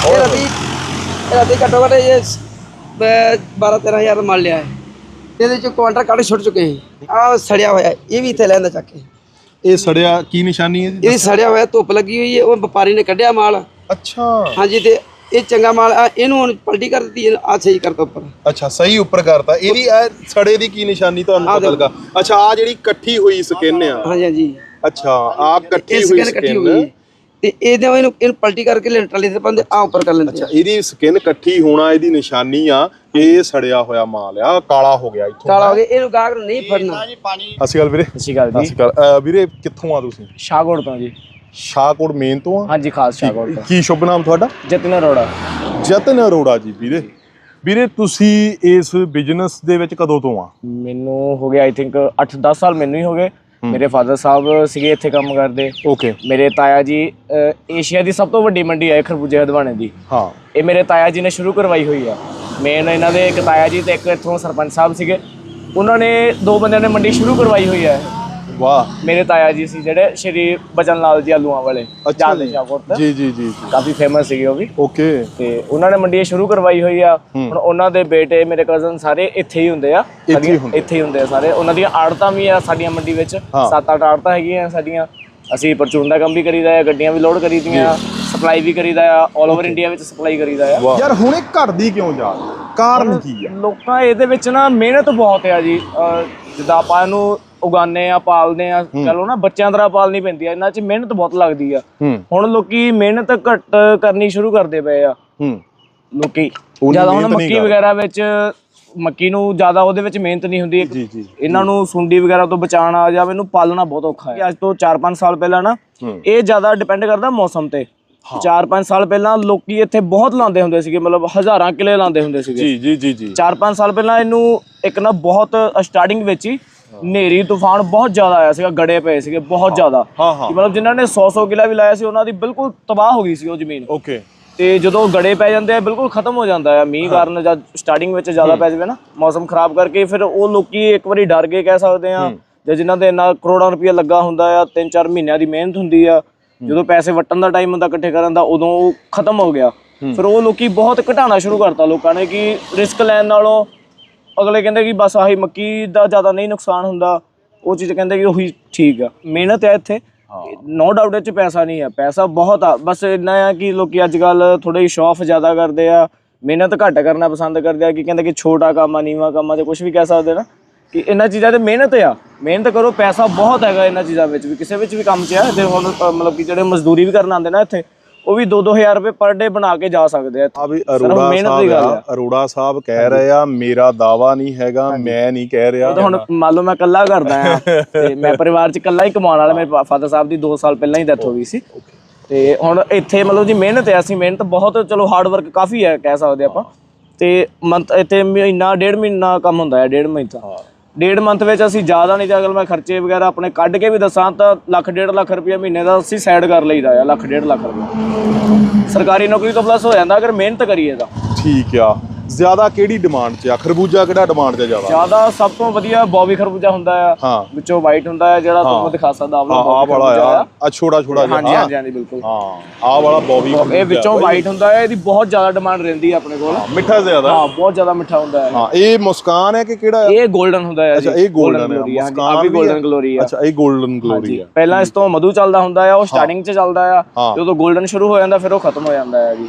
ਇਹ ਰਾਤੀ ਇਹ ਰਾਤੀ ਘੱਟੋ ਘੱਟ ਇਹ 12 13000 ਦਾ ਮਾਲ ਲਿਆ ਹੈ। ਇਹਦੇ ਚ ਕੁਆਂਟਲ ਕੱਢ ਛੁੱਟ ਚੁੱਕੇ ਸੀ। ਆ ਸੜਿਆ ਹੋਇਆ ਹੈ, ਇਹ ਵੀ ਇੱਥੇ ਲੈਂਦਾ ਚੱਕ ਕੇ। ਇਹ ਸੜਿਆ ਕੀ ਨਿਸ਼ਾਨੀ ਹੈ ਜੀ? ਇਹ ਸੜਿਆ ਹੋਇਆ ਧੁੱਪ ਲੱਗੀ ਹੋਈ ਹੈ। ਉਹ ਵਪਾਰੀ ਨੇ ਕੱਢਿਆ ਮਾਲ। ਅੱਛਾ। ਹਾਂਜੀ ਤੇ ਇਹ ਚੰਗਾ ਮਾਲ ਆ। ਇਹਨੂੰ ਹੁਣ ਪਲਟੀ ਕਰ ਦਿੱਤੀ ਆ ਸਹੀ ਕਰਤਾ ਉੱਪਰ। ਅੱਛਾ ਸਹੀ ਉੱਪਰ ਕਰਤਾ। ਇਹਦੀ ਇਹ ਸੜੇ ਦੀ ਕੀ ਨਿਸ਼ਾਨੀ ਤੁਹਾਨੂੰ ਪਤਾ। ਲੱਗਾ? ਅੱਛਾ ਆ ਜਿਹੜੀ ਇਕੱਠੀ ਹੋਈ ਸਕਿਨ ਆ? ਹਾਂਜੀ ਹਾਂਜੀ। ਅੱਛਾ ਆ ਇਕੱਠੀ ਹੋਈ ਸਕਿਨ ਇਕੱਠੀ ਹੋ ਗਈ ਸਕਿਨ ਤੇ ਇਹਦੇ ਇਹਨੂੰ ਇਹਨੂੰ ਪਲਟੀ ਕਰਕੇ ਲੈਣ ਟਰਾਲੀ ਤੇ ਪਾਉਂਦੇ ਆ ਉੱਪਰ ਕਰ ਲੈਂਦੇ ਅੱਛਾ ਇਹਦੀ ਸਕਿਨ ਇਕੱਠੀ ਹੋਣਾ ਇਹਦੀ ਨਿਸ਼ਾਨੀ ਆ ਕਿ ਇਹ ਸੜਿਆ ਹੋਇਆ ਮਾਲ ਆ ਕਾਲਾ ਹੋ ਗਿਆ ਇੱਥੋਂ। ਕਾਲਾ ਹੋ ਗਿਆ ਇਹਨੂੰ ਗਾਹਕ ਨੂੰ ਨਹੀਂ ਫੜਨਾ। ਅਸੀਂ ਗੱਲ ਵੀਰੇ। ਸਤਿ ਸ਼੍ਰੀ ਅਕਾਲ ਅਸੀਂ ਜੀ ਗੱਲ ਵੀਰੇ ਕਿੱਥੋਂ ਆ ਤੁਸੀਂ? ਸ਼ਾਹਕੋਟ ਤੋਂ ਜੀ। ਸ਼ਾਹਕੋਟ ਮੇਨ ਤੋਂ ਆ? ਹਾਂਜੀ ਖਾਸ ਸ਼ਾਹਕੋਟ ਤੋਂ। ਕੀ ਸ਼ੁਭ ਨਾਮ ਤੁਹਾਡਾ? ਜਤਨ ਅਰੋੜਾ। ਜਤਨ ਅਰੋੜਾ ਜੀ ਵੀਰੇ। ਵੀਰੇ ਤੁਸੀਂ ਇਸ ਬਿਜ਼ਨਸ ਦੇ ਵਿੱਚ ਕਦੋਂ ਤੋਂ ਆ? ਮੈਨੂੰ ਹੋ ਗਿਆ ਆਈ ਥਿੰਕ 8-10 ਸਾਲ ਮੈਨੂੰ ਹੀ ਹੋ ਗਏ। ਮੇਰੇ ਫਾਦਰ ਸਾਹਿਬ ਸੀਗੇ ਇੱਥੇ ਕੰਮ ਕਰਦੇ। ਓਕੇ ਮੇਰੇ ਤਾਇਆ ਜੀ ਏਸ਼ੀਆ ਦੀ ਸਭ ਤੋਂ ਵੱਡੀ ਮੰਡੀ ਹੈ ਖਰਬੂਜੇ ਹਦਵਾਣੇ ਦੀ। ਹਾਂ। ਇਹ ਮੇਰੇ ਤਾਇਆ ਜੀ ਨੇ ਸ਼ੁਰੂ ਕਰਵਾਈ ਹੋਈ ਆ। ਮੇਨ ਇਹਨਾਂ ਦੇ ਇੱਕ ਤਾਇਆ ਜੀ ਤੇ ਇੱਕ ਇੱਥੋਂ ਸਰਪੰਚ ਸਾਹਿਬ ਸੀਗੇ। ਉਹਨਾਂ ਨੇ ਦੋ ਬੰਦਿਆਂ ਨੇ ਮੰਡੀ ਸ਼ੁਰੂ ਕਰਵਾਈ ਹੋਈ ਹੈ ਵਾਹ। ਮੇਰੇ ਤਾਇਆ ਜੀ ਸੀ ਜਿਹੜੇ ਸ਼੍ਰੀ ਬਚਨ ਲਾਲ ਜੀ ਆਲੂਆਂ ਵਾਲੇ ਸ਼ਾਹਕੋਟ ਤੋਂ? ਜੀ ਜੀ ਜੀ ਕਾਫੀ ਫੇਮਸ ਸੀਗੇ ਉਹ ਵੀ। ਓਕੇ। ਤੇ ਉਹਨਾਂ ਨੇ ਮੰਡੀ ਸ਼ੁਰੂ ਕਰਵਾਈ ਹੋਈ ਆ। ਹੁਣ ਉਹਨਾਂ ਦੇ ਬੇਟੇ ਮੇਰੇ ਕਜ਼ਨ ਸਾਰੇ ਇੱਥੇ ਹੀ ਹੁੰਦੇ ਆ। ਹੀ ਸਾਡੀਆਂ- ਹੁੰਦੇ। ਇੱਥੇ ਹੀ ਹੁੰਦੇ ਆ ਸਾਰੇ। ਉਹਨਾਂ ਦੀਆਂ ਆੜਤਾਂ ਵੀ ਆ ਸਾਡੀਆਂ ਮੰਡੀ ਵਿੱਚ। ਹਾਂ। ਸੱਤ ਅੱਠ ਆੜਤਾਂ ਹੈਗੀਆਂ ਸਾਡੀਆਂ। ਅਸੀਂ ਪਰਚੂਨ ਦਾ ਕੰਮ ਵੀ ਕਰੀਦਾ ਆ ਗੱਡੀਆਂ ਵੀ ਲੋਡ ਕਰੀਦੀਆਂ ਸਪਲਾਈ ਵੀ ਕਰੀਦਾ ਆ 올 ਓਵਰ ਇੰਡੀਆ ਵਿੱਚ ਸਪਲਾਈ ਕਰੀਦਾ ਆ। ਯਾਰ ਹੁਣ ਇਹ ਘਟਦੀ ਕਿਉਂ ਜਾ? ਰਹੀ ਹੈ? ਕਾਰਨ ਕੀ ਆ? ਲੋਕਾਂ ਇਹਦੇ ਵਿੱਚ ਨਾ ਮਿਹਨਤ ਬਹੁਤ ਆ ਜੀ। ਅਹ ਜਿੱਦਾਂ ਆਪਾਂ ਇਹਨੂੰ ਉਗਾਉਂਦੇ ਆ ਪਾਲਦੇ ਆ ਚਲੋ ਨਾ ਬੱਚਿਆਂ ਤਰ੍ਹਾਂ ਪਾਲਣੀ ਪੈਂਦੀ ਆ ਇਹਨਾਂ 'ਚ ਮਿਹਨਤ ਬਹੁਤ ਲੱਗਦੀ ਆ। ਹੁਣ ਲੋਕੀ ਮਿਹਨਤ ਘੱਟ ਕਰਨੀ ਸ਼ੁਰੂ ਕਰਦੇ ਪਏ ਆ। ਲੋਕੀ ਜ਼ਿਆਦਾ ਹੁਣ ਮੱਕੀ। ਵਗੈਰਾ ਵਿੱਚ ਮੱਕੀ ਨੂੰ ਜ਼ਿਆਦਾ ਉਹਦੇ ਵਿੱਚ ਮਿਹਨਤ ਨਹੀਂ ਹੁੰਦੀ ਜੀ ਜੀ। ਇਹਨਾਂ ਨੂੰ ਸੁੰਡੀ ਵਗੈਰਾ ਤੋਂ ਬਚਾਉਣਾ ਆ ਜਾਵੇ ਇਹਨੂੰ ਪਾਲਣਾ ਬਹੁਤ ਔਖਾ ਹੈ। ਅੱਜ ਤੋਂ 4-5 ਸਾਲ ਪਹਿਲਾਂ ਨਾ। ਇਹ ਜ਼ਿਆਦਾ ਡਿਪੈਂਡ ਕਰਦਾ ਮੌਸਮ ਤੇ। 4-5 ਸਾਲ ਪਹਿਲਾਂ ਲੋਕੀ ਇੱਥੇ ਬਹੁਤ ਲਾਉਂਦੇ ਹੁੰਦੇ ਸੀਗੇ ਮਤਲਬ ਹਜ਼ਾਰਾਂ ਕਿਲੇ ਲਾਉਂਦੇ ਹੁੰਦੇ ਸੀਗੇ। ਜੀ ਜੀ ਜੀ ਜੀ। 4-5 ਸਾਲ ਪਹਿਲਾਂ ਇਹਨੂੰ ਇੱਕ ਨਾ ਬਹੁਤ ਸਟਾਰਟਿੰਗ ਵਿੱਚ ਹੀ ਨੇਰੀ ਤੂਫਾਨ ਬਹੁਤ ਜ਼ਿਆਦਾ ਆਇਆ ਸੀਗਾ ਗੜੇ ਪਏ ਸੀਗੇ ਬਹੁਤ ਜ਼ਿਆਦਾ। ਹਾਂ, ਹਾਂ। ਕਿ ਮਤਲਬ ਜਿਨ੍ਹਾਂ ਨੇ 100-100 ਕਿਲਾ ਵੀ ਲਾਇਆ ਸੀ ਉਹਨਾਂ ਦੀ ਬਿਲਕੁਲ ਤਬਾਹ ਹੋ ਗਈ ਸੀ ਉਹ ਜ਼ਮੀਨ। ਓਕੇ ਤੇ ਜਦੋਂ ਗੜੇ ਪੈ ਜਾਂਦੇ ਆ ਬਿਲਕੁਲ ਖਤਮ ਹੋ ਜਾਂਦਾ ਆ। ਮੀਂਹ ਕਾਰਨ ਜਦ ਸਟਾਰਟਿੰਗ ਵਿੱਚ ਜ਼ਿਆਦਾ ਪੈ ਜਾਵੇ ਨਾ ਮੌਸਮ ਖਰਾਬ ਕਰਕੇ ਫਿਰ ਉਹ ਲੋਕੀ ਇੱਕ ਵਾਰੀ ਡਰ ਗਏ ਕਹਿ ਸਕਦੇ ਆ ਜਾਂ ਜਿਨ੍ਹਾਂ ਦੇ ਇੰਨਾ ਕਰੋੜਾਂ ਰੁਪਏ ਲੱਗਾ ਹੁੰਦਾ ਆ 3-4 ਮਹੀਨਿਆਂ ਦੀ ਮਿਹਨਤ ਹੁੰਦੀ ਆ ਜਦੋਂ ਪੈਸੇ ਵਟਣ ਦਾ ਟਾਈਮ ਹੁੰਦਾ ਇਕੱਠੇ ਕਰਨ ਦਾ ਉਦੋਂ ਉਹ ਖਤਮ ਹੋ ਗਿਆ। ਫਿਰ ਉਹ ਲੋਕੀ ਬਹੁਤ ਘਟਾਉਣਾ ਸ਼ੁਰੂ ਕਰਤਾ ਲੋਕਾਂ ਨੇ ਕਿ ਰਿਸਕ ਲੈਣ ਨਾਲੋਂ ਅਗਲੇ ਕਹਿੰਦੇ ਕਿ ਬਸ ਆਹੀ ਮੱਕੀ ਦਾ ਜ਼ਿਆਦਾ ਨਹੀਂ ਨੁਕਸਾਨ ਹੁੰਦਾ ਉਹ ਚੀਜ਼ ਕਹਿੰਦੇ ਕਿ ਉਹੀ ਠੀਕ ਆ। ਮਿਹਨਤ ਹੈ ਇੱਥੇ। ਨੋ ਡਾਊਟ ਇਹ ਚ ਪੈਸਾ ਨਹੀਂ ਹੈ ਪੈਸਾ ਬਹੁਤ ਆ। ਬਸ ਇੰਨਾ ਆ ਕਿ ਲੋਕੀ ਅੱਜ ਕੱਲ ਥੋੜੇ ਸ਼ੌਫ ਜ਼ਿਆਦਾ ਕਰਦੇ ਆ ਮਿਹਨਤ ਘੱਟ ਕਰਨਾ ਪਸੰਦ ਕਰਦੇ ਆ ਕਿ ਕਹਿੰਦੇ ਕਿ ਛੋਟਾ ਕੰਮ ਆ ਨੀਵਾ ਕੰਮ ਆ ਤੇ ਕੁਝ ਵੀ ਕਹਿ ਸਕਦੇ ਨਾ ਕਿ ਇਹਨਾਂ ਚੀਜ਼ਾਂ ਤੇ ਮਿਹਨਤ ਆ। ਮਿਹਨਤ ਕਰੋ ਪੈਸਾ ਬਹੁਤ ਹੈਗਾ ਇਹਨਾਂ ਚੀਜ਼ਾਂ ਵਿੱਚ ਵੀ। ਕਿਸੇ ਵਿੱਚ ਵੀ ਕੰਮ 'ਚ ਆ ਤੇ ਹੁਣ ਮਤਲਬ ਕਿ ਜਿਹੜੇ ਮਜ਼ਦੂਰੀ ਵੀ ਕਰਨ ਆਉਂਦੇ ਨਾ ਇੱਥੇ ਉਹ ਵੀ 2-2000 ਰੁਪਏ ਪਰ ਡੇ ਬਣਾ ਕੇ ਜਾ ਸਕਦੇ ਆ ਆ ਵੀ ਅਰੋੜਾ ਸਾਹਿਬ ਆ ਆ। ਅਰੋੜਾ ਸਾਹਿਬ ਕਹਿ ਰਹੇ ਆ ਮੇਰਾ ਦਾਵਾ ਨਹੀਂ ਹੈਗਾ ਮੈਂ ਨਹੀਂ ਕਹਿ ਰਿਹਾ ਉਹ ਤਾਂ ਹੁਣ ਮੰਨ ਲਓ ਮੈਂ ਇਕੱਲਾ ਕਰਦਾ ਆ ਤੇ ਮੈਂ ਪਰਿਵਾਰ 'ਚ ਇਕੱਲਾ ਹੀ ਕਮਾਉਣ ਵਾਲਾ ਮੇਰੇ ਫਾਦਰ ਸਾਹਿਬ ਦੀ 2 ਸਾਲ ਪਹਿਲਾਂ ਹੀ ਡੈਥ ਹੋ ਗਈ ਸੀ। ਤੇ ਹੁਣ ਇੱਥੇ ਮਤਲਬ ਜੀ ਮਿਹਨਤ ਹੈ ਅਸੀਂ ਮਿਹਨਤ ਬਹੁਤ ਚਲੋ ਹਾਰਡ ਵਰਕ ਕਾਫੀ ਹੈ ਕਹਿ ਸਕਦੇ ਆਪਾਂ। ਤੇ ਮੰਥ ਇੱਥੇ ਮਹੀਨਾ ਡੇਢ ਮਹੀਨਾ ਕੰਮ ਹੁੰਦਾ ਹੈ ਡੇਢ ਮਹੀਨਾ। ਡੇਢ ਮੰਥ ਵਿੱਚ ਅਸੀਂ ਜ਼ਿਆਦਾ ਨਹੀਂ ਤਾਂ ਅਗਰ ਮੈਂ ਖਰਚੇ ਵਗੈਰਾ ਆਪਣੇ ਕੱਢ ਕੇ ਵੀ ਦੱਸਾਂ ਤਾਂ ਲੱਖ ਡੇਢ ਲੱਖ ਰੁਪਏ ਮਹੀਨੇ ਦਾ ਅਸੀਂ ਸਾਈਡ ਕਰ ਲਈਦਾ ਆ, ਲੱਖ ਡੇਢ ਲੱਖ ਰੁਪਏ ਸਰਕਾਰੀ ਨੌਕਰੀ ਤੋਂ ਪਲੱਸ ਹੋ ਜਾਂਦਾ ਅਗਰ ਮਿਹਨਤ ਕਰੀਏ ਤਾਂ। ਠੀਕ ਆ। ਜ਼ਿਆਦਾ ਕਿਹੜੀ ਡਿਮਾਂਡ 'ਚ ਆ? ਖਰਬੂਜਾ ਕਿਹੜਾ ਡਿਮਾਂਡ 'ਚ ਜ਼ਿਆਦਾ? ਜ਼ਿਆਦਾ ਸਭ ਤੋਂ ਵਧੀਆ ਬੌਬੀ ਖਰਬੂਜਾ ਹੁੰਦਾ ਆ ਵਿੱਚੋਂ ਵਾਈਟ ਹੁੰਦਾ ਆ ਜਿਹੜਾ ਤੁਹਾਨੂੰ ਦਿਖਾ ਸਕਦਾ ਆਹ ਵਾਲਾ ਆਹ ਬੌਬੀ ਵਾਲਾ ਆ ਆ। ਆ ਛੋਟਾ ਜਿਹਾ ਹਾਂਜੀ ਹਾਂਜੀ ਹਾਂਜੀ ਬਿਲਕੁਲ। ਹਾਂ ਆਹ ਵਾਲਾ ਬੌਬੀ ਇਹ ਵਿੱਚੋਂ ਵਾਈਟ ਹੁੰਦਾ ਆ ਇਹਦੀ ਬਹੁਤ ਜ਼ਿਆਦਾ ਡਿਮਾਂਡ ਰਹਿੰਦੀ ਆ ਆਪਣੇ ਕੋਲ। ਮਿੱਠਾ ਜ਼ਿਆਦਾ? ਹਾਂ ਬਹੁਤ ਜ਼ਿਆਦਾ ਮਿੱਠਾ ਹੁੰਦਾ ਹੈ ਹਾਂ ਇਹ ਮੁਸਕਾਨ ਹੈ ਕਿ ਕਿਹੜਾ ਇਹ 골ਡਨ ਹੁੰਦਾ ਹੈ ਅੱਛਾ ਇਹ 골ਡਨ ਹੈ ਮੁਸਕਾਨ ਆ ਵੀ 골ਡਨ ਗਲੋਰੀ ਆ। ਅੱਛਾ ਇਹ 골ਡਨ ਗਲੋਰੀ ਜੀ ਹੈ ਪਹਿਲਾਂ ਇਸ ਤੋਂ ਮਧੂ ਚੱਲਦਾ ਹੁੰਦਾ ਆ ਉਹ ਸਟਾਰਟਿੰਗ 'ਚ ਚੱਲਦਾ ਆ। ਜਦੋਂ 골ਡਨ ਸ਼ੁਰੂ ਹੋ ਜਾਂਦਾ ਫਿਰ ਉਹ ਖਤਮ ਹੋ ਜਾਂਦਾ ਆ ਜੀ।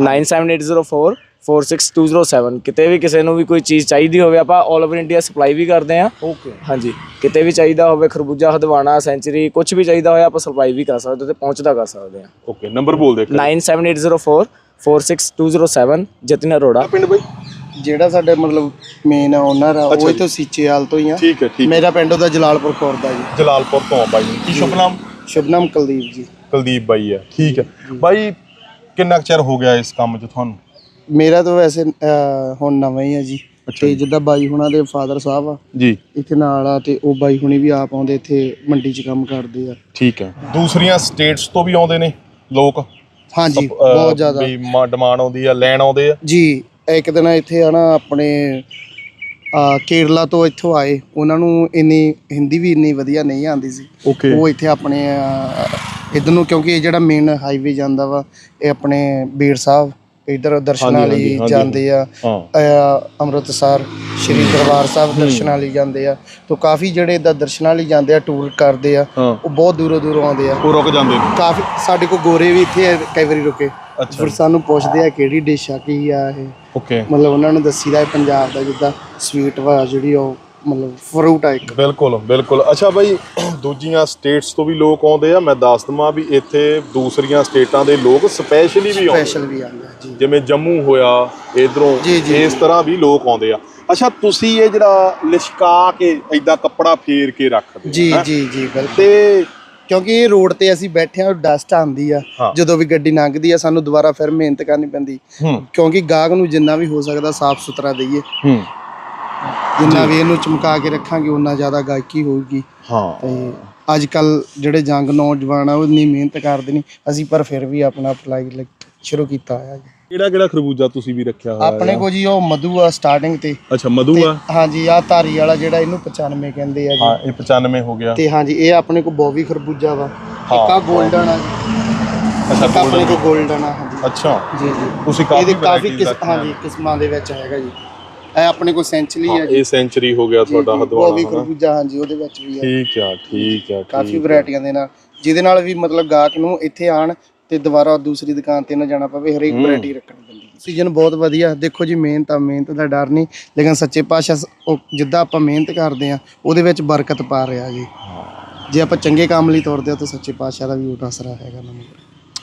97804 46207 ਕਿਤੇ ਵੀ ਕਿਸੇ ਨੂੰ ਵੀ ਕੋਈ ਚੀਜ਼ ਚਾਹੀਦੀ ਹੋਵੇ ਆਪਾਂ 올 ਓਵਰ ਇੰਡੀਆ ਸਪਲਾਈ ਵੀ ਕਰਦੇ ਆ ਓਕੇ ਹਾਂਜੀ ਕਿਤੇ ਵੀ ਚਾਹੀਦਾ ਹੋਵੇ ਖਰਬੂਜਾ ਹਦਵਾਣਾ ਸੈਂਚਰੀ ਕੁਝ ਵੀ ਚਾਹੀਦਾ ਹੋਇਆ ਆਪਾਂ ਸਪਲਾਈ ਵੀ ਕਰ ਸਕਦੇ ਤੇ ਪਹੁੰਚਦਾ ਕਰ ਸਕਦੇ ਆ ਓਕੇ ਨੰਬਰ ਬੋਲ ਦੇ 97804 46207 ਜਤਿਨ ਅਰੋੜਾ। ਪਿੰਡ ਬਈ? ਜਿਹੜਾ ਸਾਡੇ ਮਤਲਬ ਮੇਨ ਓਨਰ ਆ ਉਹ ਇਥੋਂ ਸੀਚੇਵਾਲ ਤੋਂ ਹੀ ਆ। ਠੀਕ ਹੈ ਠੀਕ ਮੇਰਾ ਪਿੰਡ ਉਹਦਾ ਜਲਾਲਪੁਰ ਖੁਰਦ ਦਾ ਜੀ। ਜਲਾਲਪੁਰ ਤੋਂ ਆ ਬਾਈ। ਕੀ ਸ਼ੁਭ ਨਾਮ? ਸ਼ੁਭਨਾਮ ਕੁਲਦੀਪ ਜੀ। ਕੁਲਦੀਪ ਬਾਈ ਹੈ ਠੀਕ ਹੈ। ਬਾਈ ਕਿੰਨਾ ਕੁ ਚਿਰ ਹੋ ਗਿਆ ਇਸ ਕੰਮ 'ਚ ਤੁਹਾਨੂੰ? ਮੇਰਾ ਤਾਂ ਵੈਸੇ ਅਹ, ਹੁਣ ਨਵਾਂ ਹੀ ਆ ਜੀ। ਤੇ ਜਿੱਦਾਂ ਬਾਈ ਹੁਣਾਂ ਦੇ ਫਾਦਰ ਸਾਹਿਬ ਆ ਜੀ। ਇੱਥੇ ਨਾਲ ਆ ਤੇ ਉਹ ਬਾਈ ਹੁਣੀ ਵੀ ਆਪ ਆਉਂਦੇ ਇੱਥੇ ਮੰਡੀ 'ਚ ਕੰਮ ਕਰਦੇ ਆ। ਠੀਕ ਹੈ ਦੂਸਰੀਆਂ ਸਟੇਟਸ ਤੋਂ ਵੀ ਆਉਂਦੇ ਨੇ ਲੋਕ? ਹਾਂਜੀ ਅਹ, ਬਹੁਤ ਜ਼ਿਆਦਾ। ਵੀ ਡਿਮਾਂਡ ਆਉਂਦੀ ਆ ਲੈਣ ਆਉਂਦੇ ਆ? ਜੀ ਇੱਕ ਦਿਨ ਇੱਥੇ ਆ ਨਾ ਆਪਣੇ ਆ ਕੇਰਲਾ ਤੋਂ ਇੱਥੋਂ ਆਏ। ਉਹਨਾਂ ਨੂੰ ਇੰਨੀ ਹਿੰਦੀ ਵੀ ਇੰਨੀ ਵਧੀਆ ਨਹੀਂ ਆਉਂਦੀ ਸੀ। ਓਕੇ ਉਹ ਇੱਥੇ ਆਪਣੇ ਇਧਰ ਨੂੰ ਕਿਉਂਕਿ ਇਹ ਜਿਹੜਾ ਮੇਨ ਹਾਈਵੇ ਜਾਂਦਾ ਵਾ ਇਹ ਆਪਣੇ ਬੀੜ ਸਾਹਿਬ ਇਧਰ ਦਰਸ਼ਨਾਂ ਹਾਂਜੀ, ਲਈ ਹਾਂਜੀ, ਜਾਂਦੇ ਆ ਹਾਂ। ਅੰਮ੍ਰਿਤਸਰ ਸ਼੍ਰੀ ਦਰਬਾਰ ਸਾਹਿਬ ਦਰਸ਼ਨਾਂ ਲਈ ਜਾਂਦੇ ਆ। ਤੋਂ ਕਾਫੀ ਜਿਹੜੇ ਇਦਾਂ ਦਰਸ਼ਨਾਂ ਲਈ ਜਾਂਦੇ ਆ ਟੂਰ ਕਰਦੇ ਆ ਹਾਂ। ਉਹ ਬਹੁਤ ਦੂਰੋਂ ਦੂਰੋਂ ਆਉਂਦੇ ਆ। ਉਹ ਰੁਕ ਜਾਂਦੇ ਨੇ। ਕਾਫੀ ਸਾਡੇ ਕੋਲ ਗੋਰੇ ਵੀ ਇੱਥੇ ਕਈ ਵਾਰੀ ਰੁਕੇ। ਅੱਛਾ। ਫਿਰ ਸਾਨੂੰ ਪੁੱਛਦੇ ਆ ਕਿਹੜੀ ਡਿਸ਼ ਆ ਕੀ ਆ ਇਹ? ਓਕੇ। ਮਤਲਬ ਉਹਨਾਂ ਨੂੰ ਦੱਸੀਦਾ ਹੈ ਪੰਜਾਬ ਦਾ ਜਿੱਦਾਂ ਸਵੀਟ ਵਾ ਜਿਹੜੀ ਉਹ ਮਤਲਬ ਫਰੂਟ ਆ ਇੱਕ। ਬਿਲਕੁਲ ਬਿਲਕੁਲ। ਅੱਛਾ ਬਾਈ ਦੂਜੀਆਂ ਸਟੇਟਸ ਤੋਂ ਵੀ ਲੋਕ ਆਉਂਦੇ ਆ। ਮੈਂ ਦੱਸ ਦਵਾਂ ਵੀ ਇੱਥੇ ਦੂਸਰੀਆਂ ਸਟੇਟਾਂ ਦੇ ਲੋਕ ਸਪੈਸ਼ਲੀ ਵੀ ਆਉਂਦੇ ਸਪੈਸ਼ਲ ਵੀ ਆਉਂਦਾ ਜੀ। ਜਿਵੇਂ ਜੰਮੂ ਹੋਇਆ ਇਧਰੋਂ ਜੀ, ਜੀ, ਇਸ ਤਰ੍ਹਾਂ ਵੀ ਲੋਕ ਆਉਂਦੇ ਆ। ਅੱਛਾ ਤੁਸੀਂ ਇਹ ਜਿਹੜਾ ਲਿਸ਼ਕਾ ਕੇ ਐਦਾਂ ਕੱਪੜਾ ਫੇਰ ਕੇ ਰੱਖਦੇ ਹੋ, ਜੀ ਹੈਂ? ਜੀ ਜੀ ਬਿਲਕੁਲ। ਤੇ ਕਿਉਂਕਿ ਇਹ ਰੋਡ ਤੇ ਅਸੀਂ ਬੈਠੇ ਆ ਡਸਟ ਆਉਂਦੀ ਆ। ਹਾਂ। ਜਦੋਂ ਵੀ ਗੱਡੀ ਲੰਘਦੀ ਆ ਸਾਨੂੰ ਦੁਬਾਰਾ ਫਿਰ ਮਿਹਨਤ ਕਰਨੀ ਪੈਂਦੀ। ਹੂੰ। ਕਿਉਂਕਿ ਗਾਹਕ ਨੂੰ ਜਿੰਨਾ ਵੀ ਹੋ ਸਕਦਾ ਸਾਫ਼ ਸੁਥਰਾ ਦਈਏ। ਹੂੰ। ਜਿੰਨਾ ਵੀ ਇਹਨੂੰ ਚਮਕਾ ਕੇ ਰੱਖਾਂਗੇ ਉਨਾ ਜ਼ਿਆਦਾ ਗਾਇਕੀ ਹੋਊਗੀ। ਹਾਂ। ਤੇ ਅੱਜ ਕੱਲ ਜਿਹੜੇ ਜੰਗ ਨੌਜਵਾਨ ਆ ਉਹ ਇੰਨੀ ਮਿਹਨਤ ਕਰਦੇ ਨਹੀਂ ਅਸੀਂ ਪਰ ਫਿਰ ਵੀ ਆਪਣਾ ਅਪਲਾਈ ਸ਼ੁਰੂ ਕੀਤਾ ਹੋਇਆ ਜੀ। ਕਿਹੜਾ ਕਿਹੜਾ ਖਰਬੂਜਾ ਤੁਸੀਂ ਵੀ ਰੱਖਿਆ ਹੋਇਆ ਆਪਣੇ ਕੋ ਜੀ ਉਹ ਮਧੂ ਆ ਸਟਾਰਟਿੰਗ ਤੇ। ਅੱਛਾ ਮਧੂ ਆ? ਹਾਂਜੀ ਆ ਧਾਰੀ ਵਾਲਾ ਜਿਹੜਾ ਇਹਨੂੰ 95 ਕਹਿੰਦੇ ਆ ਜੀ। ਹਾਂ ਇਹ 95 ਹੋ ਗਿਆ। ਤੇ ਹਾਂਜੀ ਇਹ ਆਪਣੇ ਕੋ ਬੋਵੀ ਖਰਬੂਜਾ ਵਾ। ਇੱਕ ਆ 골ਡਨ ਆ ਜੀ। ਅੱਛਾ ਇੱਕ ਆਪਣੇ ਕੋ 골ਡਨ ਆ ਹਾਂਜੀ। ਅੱਛਾ। ਜੀ ਜੀ। ਤੁਸੀਂ ਕਾਫੀ ਇਹਦੇ ਕਾਫੀ varieties ਕਿਸ ਰੱਖੀਆਂ। ਹਾਂਜੀ ਕਿਸਮਾਂ ਦੇ ਵਿੱਚ ਹੈਗਾ ਜੀ। ਇਹ ਆਪਣੇ ਕੋ ਸੈਂਚਰੀ ਹਾਂ, ਜੀ ਇਹ ਸੈਂਚਰੀ ਹੋ ਗਿਆ ਤੁਹਾਡਾ ਹਦਵਾਣਾ ਹਨਾ? ਖਰਬੂਜਾ ਹਾਂਜੀ ਉਹਦੇ ਵਿੱਚ ਵੀ ਆ ਠੀਕ ਆ ਠੀਕ ਆ ਕਾਫੀ ਠੀਕ ਆ। ਵੈਰਾਈਟੀਆਂ ਦੇ ਨਾਲ। ਜਿਹਦੇ ਨਾਲ ਵੀ ਮਤਲਬ ਗਾਹਕ ਨੂੰ ਇੱਥੇ ਆਣ ਤੇ ਦੁਬਾਰਾ ਦੂਸਰੀ ਦੁਕਾਨ ਤੇ ਨਾ ਜਾਣਾ ਪਵੇ ਹਰੇਕ ਵੈਰਾਈਟੀ ਰੱਖਣੀ ਪੈਂਦੀ ਸੀਜ਼ਨ ਬਹੁਤ ਵਧੀਆ। ਦੇਖੋ ਜੀ ਮਿਹਨਤ ਆ ਮਿਹਨਤ ਦਾ ਡਰ ਨਹੀਂ। ਲੇਕਿਨ ਸੱਚੇ ਪਾਤਸ਼ਾਹ ਸ- ਉਹ ਜਿੱਦਾਂ ਆਪਾਂ ਮਿਹਨਤ ਕਰਦੇ ਆ ਉਹਦੇ ਵਿੱਚ ਬਰਕਤ ਪਾ ਰਿਹਾ ਜੀ। ਜੇ ਆਪਾਂ ਚੰਗੇ ਕੰਮ ਲਈ ਤੁਰਦੇ ਆ ਤਾਂ ਸੱਚੇ ਪਾਤਸ਼ਾਹ ਦਾ ਵੀ ਉਹ ਆਸਰਾ ਹੈਗਾ ਨਾ।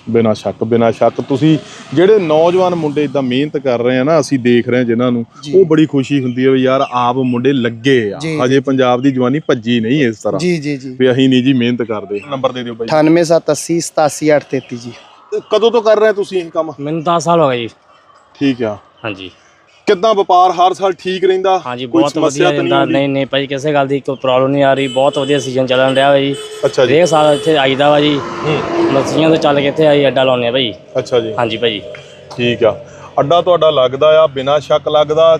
ਬਿਨਾਂ ਸ਼ੱਕ ਬਿਨਾਂ ਸ਼ੱਕ। ਤੁਸੀਂ ਜਿਹੜੇ ਨੌਜਵਾਨ ਮੁੰਡੇ ਇਦਾਂ ਮਿਹਨਤ ਕਰ ਰਹੇ ਆ ਨਾ ਅਸੀਂ ਦੇਖ ਰਹੇ ਆ ਜਿਨ੍ਹਾਂ ਨੂੰ। ਉਹ ਬੜੀ ਖੁਸ਼ੀ ਹੁੰਦੀ ਹੈ ਵੀ ਯਾਰ ਆਪ ਮੁੰਡੇ ਲੱਗੇ ਆ। ਹਜੇ ਪੰਜਾਬ ਦੀ ਜਵਾਨੀ ਭੱਜੀ ਨਹੀਂ ਇਸ ਤਰ੍ਹਾਂ। ਜੀ ਜੀ ਜੀ। ਵੀ ਅਸੀਂ ਨਹੀਂ ਜੀ ਮਿਹਨਤ ਕਰਦੇ। ਨੰਬਰ ਦੇ ਦਿਓ ਬਾਈ। 98780 87833 ਜੀ। ਕਦੋਂ ਤੋਂ ਕਰ ਰਹੇ ਤੁਸੀਂ ਇਹ ਕੰਮ? ਮੈਨੂੰ 10 ਸਾਲ ਹੋ ਗਏ ਜੀ। ਠੀਕ ਆ। ਹਾਂਜੀ। ਕਿੱਦਾਂ ਵਪਾਰ ਹਰ ਸਾਲ ਠੀਕ ਰਹਿੰਦਾ? ਹਾਂਜੀ ਬਹੁਤ ਵਧੀਆ ਤਾਂ ਨਹੀਂ? ਨਹੀਂ ਭਾਈ ਕਿਸੇ ਗੱਲ ਦੀ ਕੋਈ ਪ੍ਰੋਬਲਮ ਨਹੀਂ ਆ ਰਹੀ। ਬਹੁਤ ਵਧੀਆ ਸੀਜ਼ਨ ਚੱਲਣ ਰਿਹਾ ਵਾ ਜੀ ਅੱਛਾ ਜੀ। ਹਰੇਕ ਸਾਲ ਇੱਥੇ ਆਈਦਾ ਵਾ ਜੀ। ਮੱਛੀਆਂ ਤੋਂ ਚੱਲ ਕੇ ਇੱਥੇ ਆਈ ਅੱਡਾ ਲਾਉਂਦੇ ਆ ਭਾਈ। ਅੱਛਾ ਜੀ। ਹਾਂਜੀ ਭਾਈ। ਠੀਕ ਆ। ਅੱਡਾ ਤੁਹਾਡਾ ਲੱਗਦਾ ਆ ਬਿਨਾਂ ਸ਼ੱਕ ਲੱਗਦਾ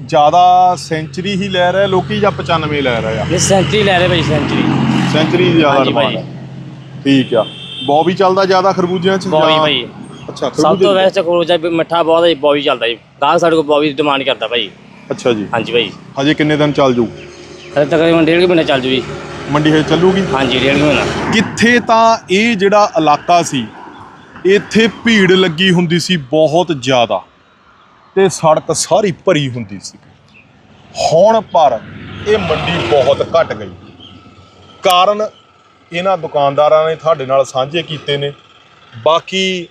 ਜ਼ਿਆਦਾ ਸੈਂਚਰੀ ਹੀ ਲੈ ਰਹੇ ਲੋਕੀ ਜਾਂ 95 ਲੈ ਰਹੇ ਆ? ਇਹ ਸੈਂਚਰੀ ਲੈ ਰਹੇ ਭਾਈ ਸੈਂਚਰੀ ਸੈਂਚਰੀ ਜ਼ਿਆਦਾ ਠੀਕ ਆ। ਬੌਬੀ ਚੱਲਦਾ ਜ਼ਿਆਦਾ ਖਰਬੂਜਿਆਂ ਚ ਜਾਂ- ਭਾਈ। ਅੱਛਾ ਸਭ ਤੋਂ ਵੈਸਟ ਖਰਬੂਜਾ ਵੀ ਮਿੱਠਾ ਬਹੁਤ ਹੈ ਬੋਵੀ ਚੱਲਦਾ ਜੀ। ਗਾਹਕ ਸਾਡੇ ਕੋਲ ਬੋਵੀ ਦੀ ਡਿਮਾਂਡ ਕਰਦਾ ਭਾਈ। ਅੱਛਾ ਜੀ। ਹਾਂਜੀ ਭਾਈ। ਹਜੇ ਕਿੰਨੇ ਦਿਨ ਚੱਲ ਜੂ? ਹਲੇ ਤਕਰੀਬਨ ਡੇਢ ਕੁ ਮਹੀਨਾ ਚੱਲ ਜੂ ਜੀ। ਮੰਡੀ ਹਜੇ ਚੱਲੂਗੀ? ਹਾਂਜੀ ਡੇਢ ਕੁ ਮਹੀਨਾ। ਕਿੱਥੇ ਤਾਂ ਇਹ ਜਿਹੜਾ ਇਲਾਕਾ ਸੀ ਇੱਥੇ ਭੀੜ ਲੱਗੀ ਹੁੰਦੀ ਸੀ ਬਹੁਤ ਜ਼ਿਆਦਾ ਤੇ ਸੜਕ ਸਾਰੀ ਭਰੀ ਹੁੰਦੀ ਸੀ। ਹੁਣ ਪਰ ਇਹ ਮੰਡੀ ਬਹੁਤ ਘਟ ਗਈ। ਕਾਰਨ ਇਹਨਾਂ ਦੁਕਾਨਦਾਰਾਂ ਨੇ ਤੁਹਾਡੇ ਨਾਲ ਸਾਂਝੇ ਕੀਤੇ ਨੇ। ਬਾਕੀ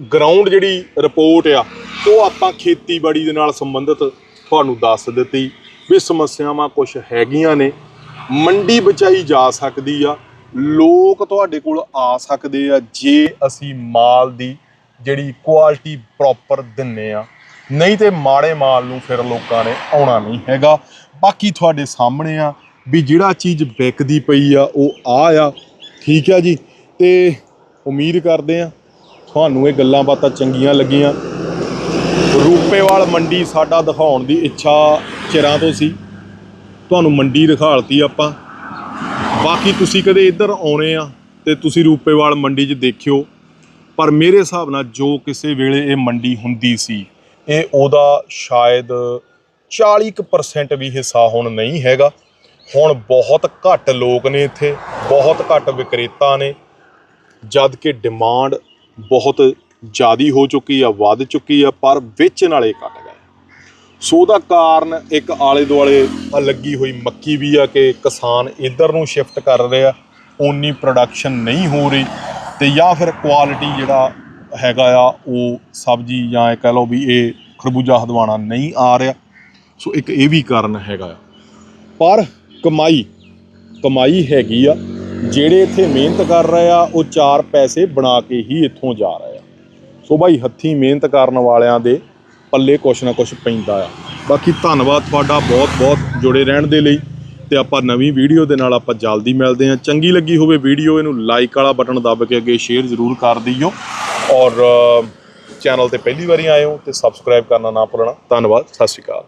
ਗਰਾਊਂਡ ਜਿਹੜੀ ਰਿਪੋਰਟ ਆ, ਉਹ ਆਪਾਂ ਖੇਤੀਬਾੜੀ ਦੇ ਨਾਲ ਸੰਬੰਧਿਤ ਤੁਹਾਨੂੰ ਦੱਸ ਦਿੱਤੀ ਵੀ ਸਮੱਸਿਆਵਾਂ ਕੁਝ ਹੈਗੀਆਂ ਨੇ। ਮੰਡੀ ਬਚਾਈ ਜਾ ਸਕਦੀ ਆ, ਲੋਕ ਤੁਹਾਡੇ ਕੋਲ ਆ ਸਕਦੇ ਆ, ਜੇ ਅਸੀਂ ਮਾਲ ਦੀ ਜਿਹੜੀ ਕੁਆਲਿਟੀ ਪ੍ਰੋਪਰ ਦਿੰਨੇ ਆ। ਨਹੀਂ ਤੇ ਮਾੜੇ ਮਾਲ ਨੂੰ ਫਿਰ ਲੋਕਾਂ ਨੇ ਆਉਣਾ ਨਹੀਂ ਹੈਗਾ। ਬਾਕੀ ਤੁਹਾਡੇ ਸਾਹਮਣੇ ਆ ਵੀ ਜਿਹੜਾ ਚੀਜ਼ ਵਿਕਦੀ ਪਈ ਆ, ਉਹ ਆ ਆ। ਠੀਕ ਆ ਜੀ। ਤੇ ਉਮੀਦ ਕਰਦੇ ਆ ਤੁਹਾਨੂੰ ਇਹ ਗੱਲਾਂ ਬਾਤਾਂ ਚੰਗੀਆਂ ਲੱਗੀਆਂ। ਰੂਪੇਵਾਲ ਮੰਡੀ ਸਾਡਾ ਦਿਖਾਉਣ ਦੀ ਇੱਛਾ ਚਿਰਾਂ ਤੋਂ ਸੀ। ਤੁਹਾਨੂੰ ਮੰਡੀ ਦਿਖਾਲਤੀ ਆਪਾਂ। ਬਾਕੀ ਤੁਸੀਂ ਕਦੇ ਇੱਧਰ ਆਉਣੇ ਆ ਤੇ ਤੁਸੀਂ ਰੂਪੇਵਾਲ ਮੰਡੀ 'ਚ ਦੇਖਿਓ। ਪਰ ਮੇਰੇ ਹਿਸਾਬ ਨਾਲ ਜੋ ਕਿਸੇ ਵੇਲੇ ਇਹ ਮੰਡੀ ਹੁੰਦੀ ਸੀ, ਇਹ ਉਹਦਾ ਸ਼ਾਇਦ 40% ਵੀ ਹਿੱਸਾ ਹੁਣ ਨਹੀਂ ਹੈਗਾ। ਹੁਣ ਬਹੁਤ ਘੱਟ ਲੋਕ ਨੇ ਇੱਥੇ, ਬਹੁਤ ਘੱਟ ਵਿਕਰੇਤਾ ਨੇ। ਜਦ ਕਿ ਡਿਮਾਂਡ ਬਹੁਤ ਜ਼ਿਆਦੀ ਹੋ ਚੁੱਕੀ ਆ, ਵੱਧ ਚੁੱਕੀ ਆ, ਪਰ ਵੇਚਣ ਵਾਲੇ ਘਟ ਗਏ। ਸੋ ਉਹਦਾ ਕਾਰਨ ਇੱਕ ਆਲੇ ਦੁਆਲੇ ਲੱਗੀ ਹੋਈ ਮੱਕੀ ਵੀ ਆ ਕਿ ਕਿਸਾਨ ਇਧਰ ਨੂੰ ਸ਼ਿਫਟ ਕਰ ਰਹੇ ਆ, ਓਨੀ ਪ੍ਰੋਡਕਸ਼ਨ ਨਹੀਂ ਹੋ ਰਹੀ ਤੇ ਜਾਂ ਫਿਰ ਕੁਆਲਿਟੀ ਜਿਹੜਾ ਹੈਗਾ ਆ, ਉਹ ਸਬਜ਼ੀ ਜਾਂ ਇਹ ਕਹਿ ਲਓ ਵੀ ਇਹ ਖਰਬੂਜਾ ਹਦਵਾਣਾ ਨਹੀਂ ਆ ਰਿਹਾ। ਸੋ ਇੱਕ ਇਹ ਵੀ ਕਾਰਨ ਹੈਗਾ ਆ। ਪਰ ਕਮਾਈ ਕਮਾਈ ਹੈਗੀ ਆ। ਜਿਹੜੇ ਇੱਥੇ ਮਿਹਨਤ ਕਰ ਰਹੇ ਆ, ਉਹ ਚਾਰ ਪੈਸੇ ਬਣਾ ਕੇ ਹੀ ਇੱਥੋਂ ਜਾ ਰਹੇ ਆ। ਸੋ ਭਾਈ ਹੱਥੀਂ ਮਿਹਨਤ ਕਰਨ ਵਾਲਿਆਂ ਦੇ ਪੱਲੇ ਕੁਛ ਨਾ ਕੁਛ ਪੈਂਦਾ ਆ। ਬਾਕੀ ਧੰਨਵਾਦ ਤੁਹਾਡਾ ਬਹੁਤ ਬਹੁਤ ਜੁੜੇ ਰਹਿਣ ਦੇ ਲਈ। ਤੇ ਆਪਾਂ ਨਵੀਂ ਵੀਡੀਓ ਦੇ ਨਾਲ ਆਪਾਂ ਜਲਦੀ ਮਿਲਦੇ ਹਾਂ। ਚੰਗੀ ਲੱਗੀ ਹੋਵੇ ਵੀਡੀਓ, ਇਹਨੂੰ ਲਾਈਕ ਵਾਲਾ ਬਟਨ ਦੱਬ ਕੇ ਅੱਗੇ ਸ਼ੇਅਰ ਜ਼ਰੂਰ ਕਰ ਦਿਓ। ਔਰ ਚੈਨਲ ਤੇ ਪਹਿਲੀ ਵਾਰੀ ਆਏ ਹੋ ਤੇ ਸਬਸਕ੍ਰਾਈਬ ਕਰਨਾ ਨਾ ਭੁੱਲਣਾ। ਧੰਨਵਾਦ, ਸਤਿ ਸ਼੍ਰੀ ਅਕਾਲ।